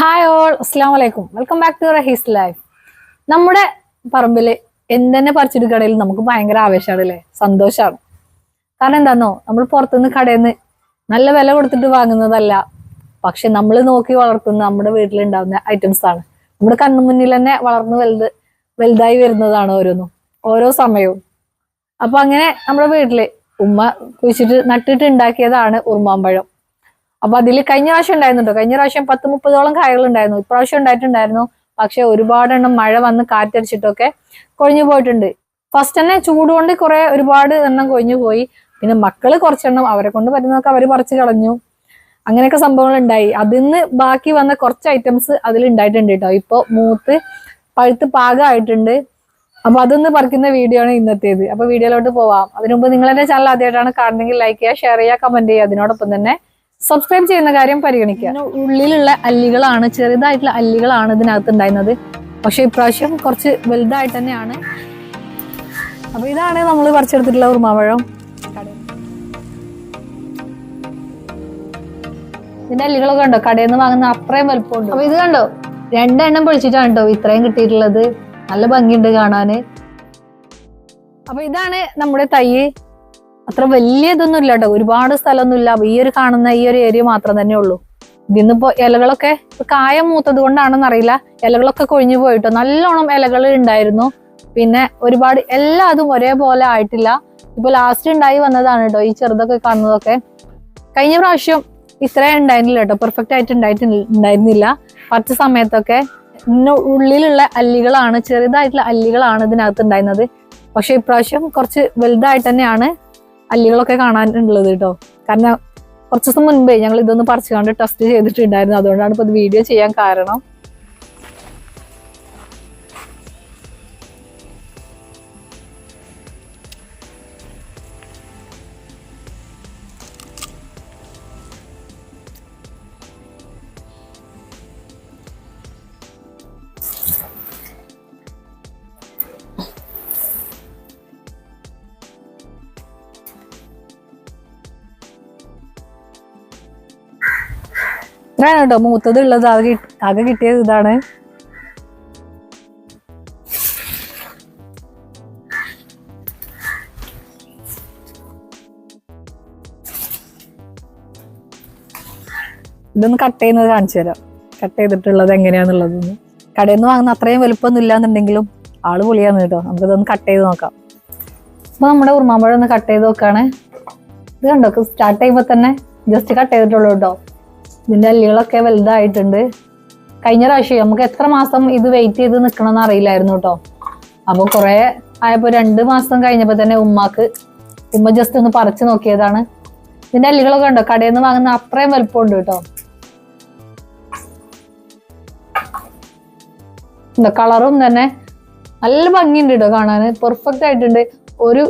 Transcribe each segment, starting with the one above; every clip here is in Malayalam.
ഹായ് ഓൾ അസ്സാം വലൈക്കും welcome back to Rahees life നമ്മുടെ പറമ്പിൽ എന്തെന്നെ പറിച്ചെടുക്കടയിൽ നമുക്ക് ഭയങ്കര ആവേശമാണ് അല്ലേ? സന്തോഷമാണ്. കാരണം എന്താണോ നമ്മൾ പുറത്തുനിന്ന് കടയിൽ നിന്ന് നല്ല വില കൊടുത്തിട്ട് വാങ്ങുന്നതല്ല. പക്ഷെ നമ്മൾ നോക്കി വളർത്തുന്ന നമ്മുടെ വീട്ടിലുണ്ടാവുന്ന ഐറ്റംസ് ആണ്. നമ്മുടെ കണ്ണു മുന്നിൽ തന്നെ വളർന്ന് വലുത് വലുതായി വരുന്നതാണ് ഓരോന്നും. ഓരോ സമയവും. അപ്പൊ അങ്ങനെ നമ്മുടെ വീട്ടിൽ ഉമ്മ കുഴിച്ചിട്ട് നട്ടിട്ട് ഉണ്ടാക്കിയതാണ് ഉറുമാമ്പഴം അപ്പൊ അതിൽ കഴിഞ്ഞ പ്രാവശ്യം ഉണ്ടായിരുന്നുണ്ടോ കഴിഞ്ഞ പ്രാവശ്യം പത്ത് മുപ്പതോളം കായകൾ ഉണ്ടായിരുന്നു. ഇപ്രാവശ്യം ഉണ്ടായിട്ടുണ്ടായിരുന്നു. പക്ഷെ ഒരുപാടെണ്ണം മഴ വന്ന് കാറ്റടിച്ചിട്ടൊക്കെ കൊഴിഞ്ഞു പോയിട്ടുണ്ട്. ഫസ്റ്റ് തന്നെ ചൂട് കൊണ്ട് കുറെ ഒരുപാട് എണ്ണം കൊഴിഞ്ഞു പോയി. പിന്നെ മക്കൾ കുറച്ചെണ്ണം അവരെ കൊണ്ട് പറ്റുന്നതൊക്കെ അവർ പറിച്ചു കളഞ്ഞു. അങ്ങനെയൊക്കെ സംഭവങ്ങൾ ഉണ്ടായി. അതിന്ന് ബാക്കി വന്ന കുറച്ച് ഐറ്റംസ് അതിൽ ഉണ്ടായിട്ടുണ്ട് കേട്ടോ. ഇപ്പൊ മൂത്ത് പഴുത്ത് പാകമായിട്ടുണ്ട്. അപ്പൊ അതൊന്ന് പറിക്കുന്ന വീഡിയോ ആണ് ഇന്നത്തേത്. അപ്പൊ വീഡിയോയിലോട്ട് പോവാം. അതിനു മുമ്പ് നിങ്ങൾ എന്റെ ചാനൽ ആദ്യമായിട്ടാണ് കാണുന്നെങ്കിൽ ലൈക്ക് ചെയ്യുക ഷെയർ ചെയ്യുക കമന്റ് ചെയ്യുക. അതിനോടൊപ്പം തന്നെ സബ്സ്ക്രൈബ് ചെയ്യുന്ന കാര്യം പരിഗണിക്കുക. ഉള്ളിലുള്ള അല്ലികളാണ് ചെറുതായിട്ടുള്ള അല്ലികളാണ് ഇതിനകത്ത് ഉണ്ടായിരുന്നത്. പക്ഷെ ഇപ്രാവശ്യം കുറച്ച് വലുതായിട്ട് തന്നെയാണ്. അപ്പൊ ഇതാണ് നമ്മൾ പറിച്ചെടുത്തിട്ടുള്ള ഉറുമാവഴം ഇതിന്റെ അല്ലികളൊക്കെ ഉണ്ടോ കടയിൽ നിന്ന് വാങ്ങുന്ന അത്രയും വലുപ്പമുണ്ട്. അപ്പൊ ഇത് കണ്ടോ? രണ്ടെണ്ണം പൊളിച്ചിട്ടാണ് കേട്ടോ ഇത്രയും കിട്ടിയിട്ടുള്ളത്. നല്ല ഭംഗിയുണ്ട് കാണാന്. അപ്പൊ ഇതാണ് നമ്മുടെ തൈ അത്ര വലിയ ഇതൊന്നും ഇല്ല കേട്ടോ ഒരുപാട് സ്ഥലമൊന്നുമില്ല. ഈ ഒരു കാണുന്ന ഈ ഒരു ഏരിയ മാത്രം തന്നെ ഉള്ളൂ. ഇതിന്നിപ്പോ ഇലകളൊക്കെ കായം മൂത്തത് കൊണ്ടാണെന്ന് അറിയില്ല. ഇലകളൊക്കെ കൊഴിഞ്ഞു പോയിട്ടോ. നല്ലോണം ഇലകൾ ഉണ്ടായിരുന്നു. പിന്നെ ഒരുപാട് എല്ലാ അതും ഒരേപോലെ ആയിട്ടില്ല. ഇപ്പൊ ലാസ്റ്റ് ഉണ്ടായി വന്നതാണ് കേട്ടോ ഈ ചെറുതൊക്കെ കാണുന്നതൊക്കെ. കഴിഞ്ഞ പ്രാവശ്യം ഇത്രയും ഉണ്ടായിരുന്നില്ല കേട്ടോ പെർഫെക്റ്റ് ആയിട്ട് ഉണ്ടായിട്ട് ഉണ്ടായിരുന്നില്ല. കുറച്ച് സമയത്തൊക്കെ ഉള്ളിലുള്ള അല്ലികളാണ് ചെറുതായിട്ടുള്ള അല്ലികളാണ് ഇതിനകത്ത് ഉണ്ടായിരുന്നത്. പക്ഷെ ഇപ്രാവശ്യം കുറച്ച് വലുതായിട്ട് തന്നെയാണ്. അല്ലികളൊക്കെ കാണാനുള്ളത് കേട്ടോ. കാരണം കുറച്ച് ദിവസം മുൻപേ ഞങ്ങൾ ഇതൊന്ന് പറിച്ചു കണ്ട് ടെസ്റ്റ് ചെയ്തിട്ടുണ്ടായിരുന്നു. അതുകൊണ്ടാണ് ഇപ്പൊ ഇത് വീഡിയോ ചെയ്യാൻ കാരണം. ഇത്രയാണ് കേട്ടോ മൂത്തത് ഉള്ളത് ആകെ ആകെ കിട്ടിയത് ഇതാണ്. ഇതൊന്ന് കട്ട് ചെയ്യുന്നത് കാണിച്ചു തരാം. കട്ട് ചെയ്തിട്ടുള്ളത് എങ്ങനെയാന്നുള്ളതൊന്ന് കടയിൽ നിന്ന് വാങ്ങുന്ന അത്രയും വലുപ്പമൊന്നും ഇല്ലാന്നുണ്ടെങ്കിലും ആൾ പൊളിയാന്ന് കേട്ടോ. നമുക്കിതൊന്ന് കട്ട് ചെയ്ത് നോക്കാം. അപ്പൊ നമ്മുടെ ഉറുമാമ്പഴം ഒന്ന് കട്ട് ചെയ്ത് നോക്കാണ്. ഇത് കണ്ടോ? സ്റ്റാർട്ട് ചെയ്യുമ്പോ തന്നെ ജസ്റ്റ് കട്ട് ചെയ്തിട്ടുള്ളൂ കേട്ടോ. ഇതിന്റെ അല്ലികളൊക്കെ വലുതായിട്ടുണ്ട്. കഴിഞ്ഞ പ്രാവശ്യം നമുക്ക് എത്ര മാസം ഇത് വെയിറ്റ് ചെയ്ത് നിൽക്കണമെന്ന് അറിയില്ലായിരുന്നു കേട്ടോ അപ്പൊ കുറെ ആയപ്പോ രണ്ട് മാസം കഴിഞ്ഞപ്പോ തന്നെ ഉമ്മാക്ക് ഉമ്മ ജസ്റ്റ് ഒന്ന് പറിച്ചു നോക്കിയതാണ്. ഇതിന്റെ അല്ലികളൊക്കെ ഉണ്ടോ കടയിൽ നിന്ന് വാങ്ങുന്ന അത്രയും വലുപ്പമുണ്ട് കേട്ടോ എന്താ കളറും തന്നെ നല്ല ഭംഗിയുണ്ട് കേട്ടോ കാണാന്. പെർഫെക്റ്റ് ആയിട്ടുണ്ട്. ഒരു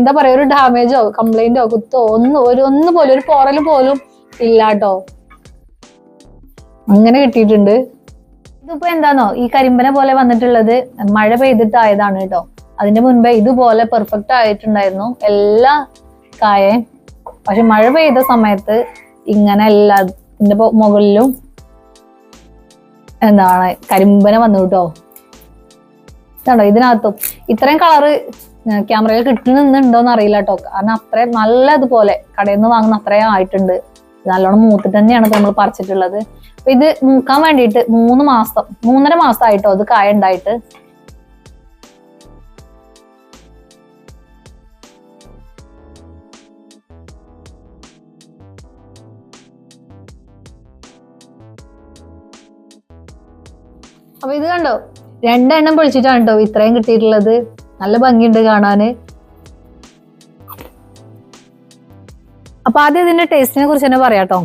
എന്താ പറയാ ഒരു ഡാമേജോ കംപ്ലൈന്റോ കുത്തോ ഒന്നും ഒരു ഒന്ന് പോലും ഒരു പോറൽ പോലും ഇല്ല കേട്ടോ അങ്ങനെ കിട്ടിയിട്ടുണ്ട്. ഇതിപ്പോ എന്താണോ ഈ കരിമ്പന പോലെ വന്നിട്ടുള്ളത് മഴ പെയ്തിട്ടായതാണ് കേട്ടോ. അതിന്റെ മുൻപേ ഇതുപോലെ പെർഫെക്റ്റ് ആയിട്ടുണ്ടായിരുന്നു. എല്ലാ കായയും. പക്ഷെ മഴ പെയ്ത സമയത്ത് ഇങ്ങനെ എല്ലാ ഇതിന്റെ മുകളിലും എന്താണ് കരിമ്പന വന്നു കേട്ടോ. ഇതാണോ ഇതിനകത്തും? ഇത്രയും കളറ് ക്യാമറയിൽ കിട്ടുന്നുണ്ടോന്ന് അറിയില്ല കേട്ടോ. കാരണം അത്രയും നല്ല ഇതുപോലെ കടയിൽ നിന്ന് വാങ്ങുന്ന അത്രയും ആയിട്ടുണ്ട്. നല്ലോണം മൂത്തിട്ട് തന്നെയാണ് നമ്മൾ പറിച്ചിട്ടുള്ളത്. അപ്പൊ ഇത് മൂക്കാൻ വേണ്ടിയിട്ട് മൂന്ന് മാസം മൂന്നര മാസം ആയിട്ടോ അത് കായ ഉണ്ടായിട്ട് അപ്പൊ ഇത് കണ്ടോ? രണ്ടെണ്ണം പൊളിച്ചിട്ടാണ് കേട്ടോ ഇത്രയും കിട്ടിയിട്ടുള്ളത്. നല്ല ഭംഗിയുണ്ട് കാണാന്. അപ്പൊ ആദ്യം ഇതിന്റെ ടേസ്റ്റിനെ കുറിച്ച് തന്നെ പറയാട്ടോ.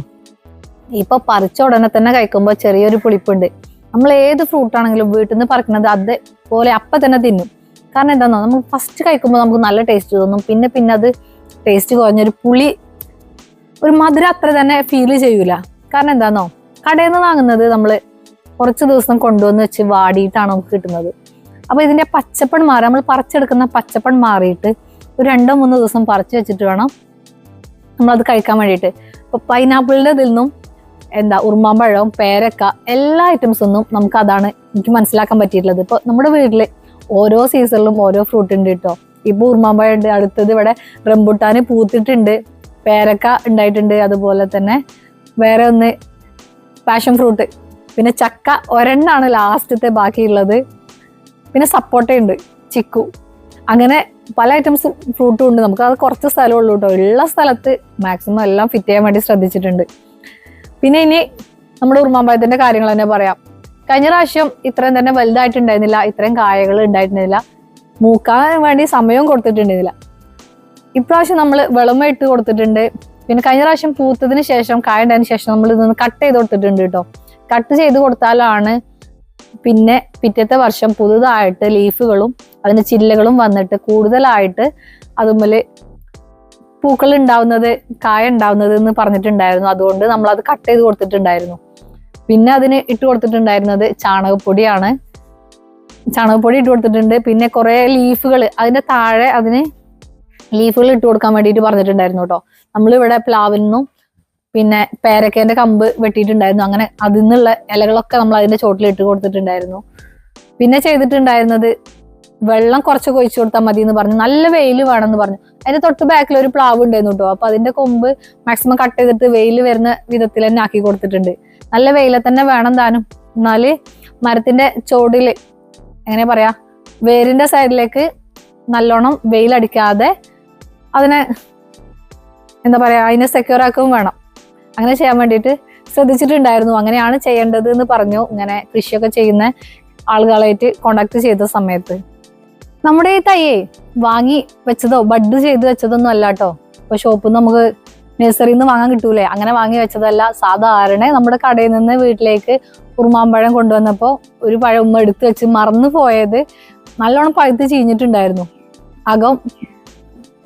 ഇപ്പൊ പറിച്ച ഉടനെ തന്നെ കഴിക്കുമ്പോൾ ചെറിയൊരു പുളിപ്പുണ്ട്. നമ്മൾ ഏത് ഫ്രൂട്ട് ആണെങ്കിലും വീട്ടിൽ നിന്ന് പറിക്കുന്നത് അതേപോലെ അപ്പൊ തന്നെ തിന്നും. കാരണം എന്താണോ നമ്മൾ ഫസ്റ്റ് കഴിക്കുമ്പോൾ നമുക്ക് നല്ല ടേസ്റ്റ് തോന്നും. പിന്നെ പിന്നെ അത് ടേസ്റ്റ് കുറഞ്ഞൊരു പുളി ഒരു മധുരം അത്ര തന്നെ ഫീൽ ചെയ്യൂല. കാരണം എന്താണോ കടയിൽ നിന്ന് വാങ്ങുന്നത് നമ്മൾ കുറച്ച് ദിവസം കൊണ്ടുവന്ന് വെച്ച് വാടിയിട്ടാണ് നമുക്ക് കിട്ടുന്നത്. അപ്പൊ ഇതിന്റെ പച്ചപ്പൺ മാറി നമ്മൾ പറിച്ചെടുക്കുന്ന പച്ചപ്പൺ മാറിയിട്ട് ഒരു രണ്ടോ മൂന്നോ ദിവസം പറിച്ചു വെച്ചിട്ട് വേണം നമ്മളത് കഴിക്കാൻ വേണ്ടിയിട്ട്. ഇപ്പൊ പൈനാപ്പിളിന്റെ ഇതിൽ നിന്നും എന്താ ഉറുമാമ്പഴവും പേരക്ക എല്ലാ ഐറ്റംസ് ഒന്നും നമുക്ക് അതാണ് എനിക്ക് മനസ്സിലാക്കാൻ പറ്റിയിട്ടുള്ളത്. ഇപ്പൊ നമ്മുടെ വീട്ടിൽ ഓരോ സീസണിലും ഓരോ ഫ്രൂട്ട് ഉണ്ട് കേട്ടോ ഇപ്പൊ ഉറുമാമ്പഴം ഉണ്ട് അടുത്തത് ഇവിടെ റംബുട്ടാന് പൂത്തിട്ടുണ്ട് പേരക്ക ഉണ്ടായിട്ടുണ്ട് അതുപോലെ തന്നെ വേറെ ഒന്ന് പാഷൻ ഫ്രൂട്ട് പിന്നെ ചക്ക ഒരെണ്ണാണ് ലാസ്റ്റത്തെ ബാക്കിയുള്ളത്. പിന്നെ സപ്പോട്ട ഉണ്ട് ചിക്കു. അങ്ങനെ പല ഐറ്റംസ് ഫ്രൂട്ടും ഉണ്ട്. നമുക്ക് അത് കുറച്ച് സ്ഥലമുള്ളൂ കേട്ടോ ഉള്ള സ്ഥലത്ത് മാക്സിമം എല്ലാം ഫിറ്റ് ചെയ്യാൻ വേണ്ടി ശ്രദ്ധിച്ചിട്ടുണ്ട്. പിന്നെ ഇനി നമ്മുടെ ഉറുമാമ്പഴത്തിന്റെ കാര്യങ്ങൾ തന്നെ പറയാം. കഴിഞ്ഞ പ്രാവശ്യം ഇത്രയും തന്നെ വലുതായിട്ടുണ്ടായിരുന്നില്ല. ഇത്രയും കായകൾ ഉണ്ടായിട്ടുണ്ടായിരുന്നില്ല. മൂക്കാൻ വേണ്ടി സമയവും കൊടുത്തിട്ടുണ്ടായിരുന്നില്ല. ഇപ്രാവശ്യം നമ്മൾ വെളമ ഇട്ട് കൊടുത്തിട്ടുണ്ട്. പിന്നെ കഴിഞ്ഞ പ്രാവശ്യം പൂത്തതിന് ശേഷം കായ ഉണ്ടായതിനു ശേഷം നമ്മൾ ഇതൊന്ന് കട്ട് ചെയ്ത് കൊടുത്തിട്ടുണ്ട് കേട്ടോ കട്ട് ചെയ്ത് കൊടുത്താലാണ് പിന്നെ പിറ്റത്തെ വർഷം പുതുതായിട്ട് ലീഫുകളും അതിന്റെ ചില്ലകളും വന്നിട്ട് കൂടുതലായിട്ട് അതുമ്മൽ പൂക്കൾ ഉണ്ടാവുന്നത് കായ ഉണ്ടാവുന്നത് എന്ന് പറഞ്ഞിട്ടുണ്ടായിരുന്നു. അതുകൊണ്ട് നമ്മൾ അത് കട്ട് ചെയ്ത് കൊടുത്തിട്ടുണ്ടായിരുന്നു. പിന്നെ അതിന് ഇട്ട് കൊടുത്തിട്ടുണ്ടായിരുന്നത് ചാണകപ്പൊടിയാണ്. ചാണകപ്പൊടി ഇട്ട് കൊടുത്തിട്ടുണ്ട്. പിന്നെ കുറെ ലീഫുകൾ അതിന്റെ താഴെ അതിന് ലീഫുകൾ ഇട്ട് കൊടുക്കാൻ വേണ്ടിയിട്ട് പറഞ്ഞിട്ടുണ്ടായിരുന്നു കേട്ടോ. നമ്മളിവിടെ പ്ലാവിൽ നിന്നും പിന്നെ പേരക്കേന്റെ കമ്പ് വെട്ടിയിട്ടുണ്ടായിരുന്നു. അങ്ങനെ അതിൽ നിന്നുള്ള ഇലകളൊക്കെ നമ്മൾ അതിന്റെ ചോട്ടിൽ ഇട്ട് കൊടുത്തിട്ടുണ്ടായിരുന്നു. പിന്നെ ചെയ്തിട്ടുണ്ടായിരുന്നത് വെള്ളം കുറച്ച് കൊഴിച്ചു കൊടുത്താൽ മതി എന്ന് പറഞ്ഞു. നല്ല വെയിൽ വേണം എന്ന് പറഞ്ഞു. അതിന്റെ തൊട്ട് ബാക്കിൽ ഒരു പ്ലാവ് ഉണ്ടായിരുന്നു കേട്ടോ. അപ്പൊ അതിന്റെ കൊമ്പ് മാക്സിമം കട്ട് ചെയ്തിട്ട് വെയിൽ വരുന്ന വിധത്തിൽ തന്നെ ആക്കി കൊടുത്തിട്ടുണ്ട്. നല്ല വെയിലെ തന്നെ വേണം താനും. എന്നാൽ മരത്തിന്റെ ചോടിൽ എങ്ങനെ പറയാ വേരിന്റെ സൈഡിലേക്ക് നല്ലോണം വെയിലടിക്കാതെ അതിനെ എന്താ പറയാ അതിനെ സെക്യൂർ ആക്കുകയും വേണം. അങ്ങനെ ചെയ്യാൻ വേണ്ടിയിട്ട് ശ്രദ്ധിച്ചിട്ടുണ്ടായിരുന്നു. അങ്ങനെയാണ് ചെയ്യേണ്ടത് എന്ന് പറഞ്ഞു ഇങ്ങനെ കൃഷിയൊക്കെ ചെയ്യുന്ന ആളുകളായിട്ട് കോണ്ടാക്ട് ചെയ്ത സമയത്ത്. നമ്മുടെ ഈ തയ്യേ വാങ്ങി വെച്ചതോ ബഡ് ചെയ്ത് വെച്ചതൊന്നും അല്ല കേട്ടോ ഇപ്പൊ ഷോപ്പിൽ നിന്ന് നമുക്ക് നഴ്സറിയിൽ നിന്ന് വാങ്ങാൻ കിട്ടൂലേ? അങ്ങനെ വാങ്ങി വെച്ചതല്ല. സാധാരണ നമ്മുടെ കടയിൽ നിന്ന് വീട്ടിലേക്ക് ഉറുമാമ്പഴം കൊണ്ടുവന്നപ്പോൾ ഒരു പഴം എടുത്ത് വെച്ച് മറന്നു പോയത് നല്ലോണം പഴുത്ത് ചീഞ്ഞിട്ടുണ്ടായിരുന്നു. അകം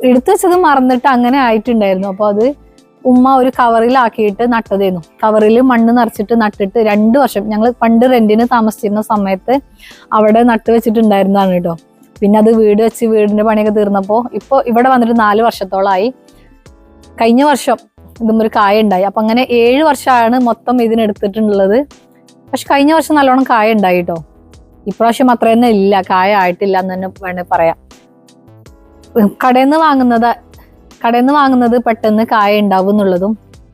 എടുത്തു വെച്ചത് മറന്നിട്ട് അങ്ങനെ ആയിട്ടുണ്ടായിരുന്നു. അപ്പോൾ അത് ഉമ്മ ഒരു കവറിലാക്കിയിട്ട് നട്ടതായിരുന്നു കവറിൽ മണ്ണ് നിറച്ചിട്ട് നട്ടിട്ട് രണ്ട് വർഷം ഞങ്ങൾ പണ്ട് റെന്റിന് താമസിച്ചിരുന്ന സമയത്ത് അവിടെ നട്ട് വെച്ചിട്ടുണ്ടായിരുന്നതാണ് കേട്ടോ പിന്നെ അത് വീട് വെച്ച് വീടിന്റെ പണിയൊക്കെ തീർന്നപ്പോൾ ഇപ്പോൾ ഇവിടെ വന്നിട്ട് നാല് വർഷത്തോളമായി കഴിഞ്ഞ വർഷം ഇതും ഒരു കായ ഉണ്ടായി അപ്പൊ അങ്ങനെ ഏഴ് വർഷമാണ് മൊത്തം ഇതിനെടുത്തിട്ടുള്ളത്. പക്ഷെ കഴിഞ്ഞ വർഷം നല്ലോണം കായ ഉണ്ടായി കേട്ടോ ഇപ്രാവശ്യം അത്ര തന്നെ ഇല്ല. കായ ആയിട്ടില്ല എന്ന് തന്നെ വേണേ പറയാം. കടയിൽ നിന്ന് വാങ്ങുന്നത് കടയിൽ നിന്ന് വാങ്ങുന്നത് പെട്ടെന്ന് കായ ഉണ്ടാവും എന്നുള്ളതും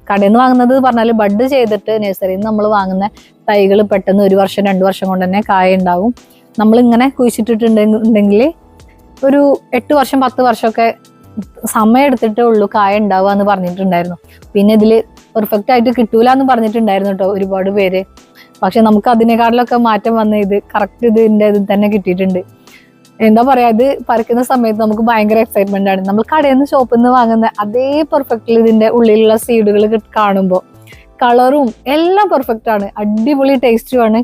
കടയിൽ നിന്ന് വാങ്ങുന്നത് പറഞ്ഞാൽ ബഡ് ചെയ്തിട്ട് നഴ്സറിയിൽ നിന്ന് നമ്മൾ വാങ്ങുന്ന തൈകൾ പെട്ടെന്ന് ഒരു വർഷം രണ്ട് വർഷം കൊണ്ട് തന്നെ കായ ഉണ്ടാവും. നമ്മൾ ഇങ്ങനെ കുഴിച്ചിട്ടിട്ടുണ്ടെങ്കിൽ ഒരു എട്ട് വർഷം പത്ത് വർഷമൊക്കെ സമയം എടുത്തിട്ടേ ഉള്ളൂ കായ ഉണ്ടാവുക എന്ന് പറഞ്ഞിട്ടുണ്ടായിരുന്നു. പിന്നെ ഇതിൽ പെർഫെക്റ്റ് ആയിട്ട് കിട്ടൂല എന്ന് പറഞ്ഞിട്ടുണ്ടായിരുന്നു കേട്ടോ ഒരുപാട് പേര്. പക്ഷെ നമുക്ക് അതിനേക്കാളിലൊക്കെ മാറ്റം വന്ന് ഇത് കറക്റ്റ് ഇതിന്റെ ഇത് തന്നെ കിട്ടിയിട്ടുണ്ട്. എന്താ പറയാ ഇത് പറിക്കുന്ന സമയത്ത് നമുക്ക് ഭയങ്കര എക്സൈറ്റ്മെന്റ് ആണ്. നമ്മൾ കടയിൽ നിന്ന് ഷോപ്പിൽ നിന്ന് വാങ്ങുന്ന അതേ പെർഫെക്റ്റ് ഇതിന്റെ ഉള്ളിലുള്ള സീഡുകൾ കാണുമ്പോൾ കളറും എല്ലാം പെർഫെക്റ്റ് ആണ്. അടിപൊളി ടേസ്റ്റും ആണ്.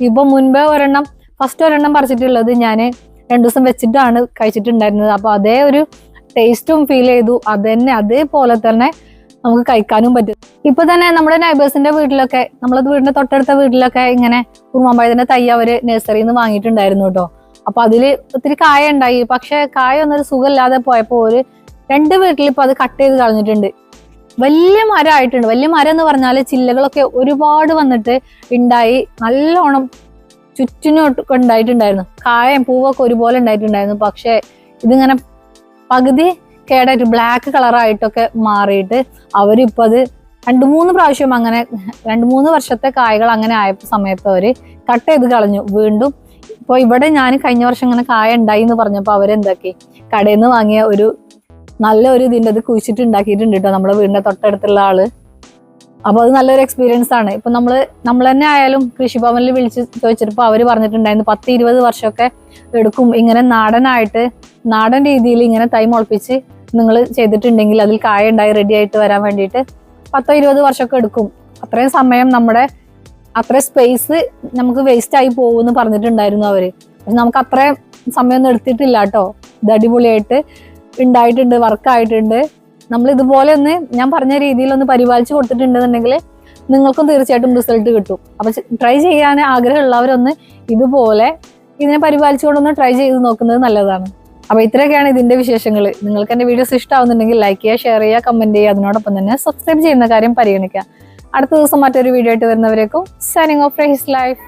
ഇപ്പൊ മുൻപേ ഒരെണ്ണം ഫസ്റ്റ് ഒരെണ്ണം പറിച്ചിട്ടുള്ളത് ഞാൻ രണ്ടു ദിവസം വെച്ചിട്ടാണ് കഴിച്ചിട്ടുണ്ടായിരുന്നത്. അപ്പൊ അതേ ഒരു ടേസ്റ്റും ഫീൽ ചെയ്തു. അത് തന്നെ അതേപോലെ തന്നെ നമുക്ക് കഴിക്കാനും പറ്റും. ഇപ്പൊ തന്നെ നമ്മുടെ നൈബേഴ്സിന്റെ വീട്ടിലൊക്കെ നമ്മളത് വീടിന്റെ തൊട്ടടുത്ത വീട്ടിലൊക്കെ ഇങ്ങനെ ഉറുമാമ്പഴത്തിന്റെ തൈ അവർ നഴ്സറിയിൽ നിന്ന് വാങ്ങിയിട്ടുണ്ടായിരുന്നു കേട്ടോ അപ്പൊ അതിൽ ഒത്തിരി കായ ഉണ്ടായി പക്ഷെ കായ ഒന്നൊരു സുഖമില്ലാതെ പോയപ്പോ ഒരു രണ്ട് വീട്ടിൽ ഇപ്പൊ അത് കട്ട് ചെയ്ത് കളഞ്ഞിട്ടുണ്ട്. വലിയ മരം ആയിട്ടുണ്ട് വലിയ മരം എന്ന് പറഞ്ഞാൽ ചില്ലകളൊക്കെ ഒരുപാട് വന്നിട്ട് ഉണ്ടായി നല്ലോണം ചുറ്റിനൊക്കെ ഉണ്ടായിട്ടുണ്ടായിരുന്നു. കായം പൂവൊക്കെ ഒരുപോലെ ഉണ്ടായിട്ടുണ്ടായിരുന്നു. പക്ഷെ ഇതിങ്ങനെ പകുതി കേടായിട്ട് ബ്ലാക്ക് കളറായിട്ടൊക്കെ മാറിയിട്ട് അവരിപ്പോ അത് രണ്ടു മൂന്ന് പ്രാവശ്യം അങ്ങനെ രണ്ടു മൂന്ന് വർഷത്തെ കായകൾ അങ്ങനെ ആയ സമയത്ത് അവർ കട്ട് ചെയ്ത് കളഞ്ഞു. വീണ്ടും ഇപ്പൊ ഇവിടെ ഞാൻ കഴിഞ്ഞ വർഷം ഇങ്ങനെ കായ ഉണ്ടായി എന്ന് പറഞ്ഞപ്പോ അവരെന്താക്കി? കടയിൽ നിന്ന് വാങ്ങിയ ഒരു നല്ല ഒരു ഇതിന്റെ അത് കുഴിച്ചിട്ട് ഉണ്ടാക്കിയിട്ടുണ്ട് കേട്ടോ നമ്മുടെ വീടിന്റെ തൊട്ടടുത്തുള്ള ആൾ. അപ്പൊ അത് നല്ലൊരു എക്സ്പീരിയൻസ് ആണ്. ഇപ്പൊ നമ്മൾ നമ്മൾ തന്നെ ആയാലും കൃഷിഭവനിൽ വിളിച്ച് ചോദിച്ചപ്പോ അവർ പറഞ്ഞിട്ടുണ്ടായിരുന്നു പത്ത് ഇരുപത് വർഷമൊക്കെ എടുക്കും. ഇങ്ങനെ നാടനായിട്ട് നാടൻ രീതിയിൽ ഇങ്ങനെ തൈ മുളപ്പിച്ച് നിങ്ങൾ ചെയ്തിട്ടുണ്ടെങ്കിൽ അതിൽ കായ ഉണ്ടായി റെഡി ആയിട്ട് വരാൻ വേണ്ടിയിട്ട് പത്തോ ഇരുപത് വർഷമൊക്കെ എടുക്കും. അത്രയും സമയം നമ്മുടെ അത്രയും സ്പേസ് നമുക്ക് വേസ്റ്റ് ആയി പോകുമെന്ന് പറഞ്ഞിട്ടുണ്ടായിരുന്നു അവർ. നമുക്ക് അത്രയും സമയമൊന്നും എടുത്തിട്ടില്ല കേട്ടോ. ഇത് അടിപൊളിയായിട്ട് ഉണ്ടായിട്ടുണ്ട് വർക്കായിട്ടുണ്ട് നമ്മൾ ഇതുപോലെ ഒന്ന് ഞാൻ പറഞ്ഞ രീതിയിൽ ഒന്ന് പരിപാലിച്ച് കൊടുത്തിട്ടുണ്ടെന്നുണ്ടെങ്കിൽ നിങ്ങൾക്കും തീർച്ചയായിട്ടും റിസൾട്ട് കിട്ടും. അപ്പൊ ട്രൈ ചെയ്യാൻ ആഗ്രഹമുള്ളവരൊന്ന് ഇതുപോലെ ഇതിനെ പരിപാലിച്ചുകൊണ്ടൊന്ന് ട്രൈ ചെയ്ത് നോക്കുന്നത് നല്ലതാണ്. അപ്പൊ ഇത്രയൊക്കെയാണ് ഇതിന്റെ വിശേഷങ്ങൾ നിങ്ങൾക്ക് എന്റെ വീഡിയോസ് ഇഷ്ടമാവുന്നുണ്ടെങ്കിൽ ലൈക്ക് ചെയ്യുക ഷെയർ ചെയ്യുക കമന്റ് ചെയ്യുക. അതിനോടൊപ്പം തന്നെ സബ്സ്ക്രൈബ് ചെയ്യുന്ന കാര്യം പരിഗണിക്കുക. അടുത്ത ദിവസം മറ്റൊരു വീഡിയോ ആയിട്ട് വരുന്നവരേക്കും സൈനിങ് ഓഫ് ഹിസ് ലൈഫ്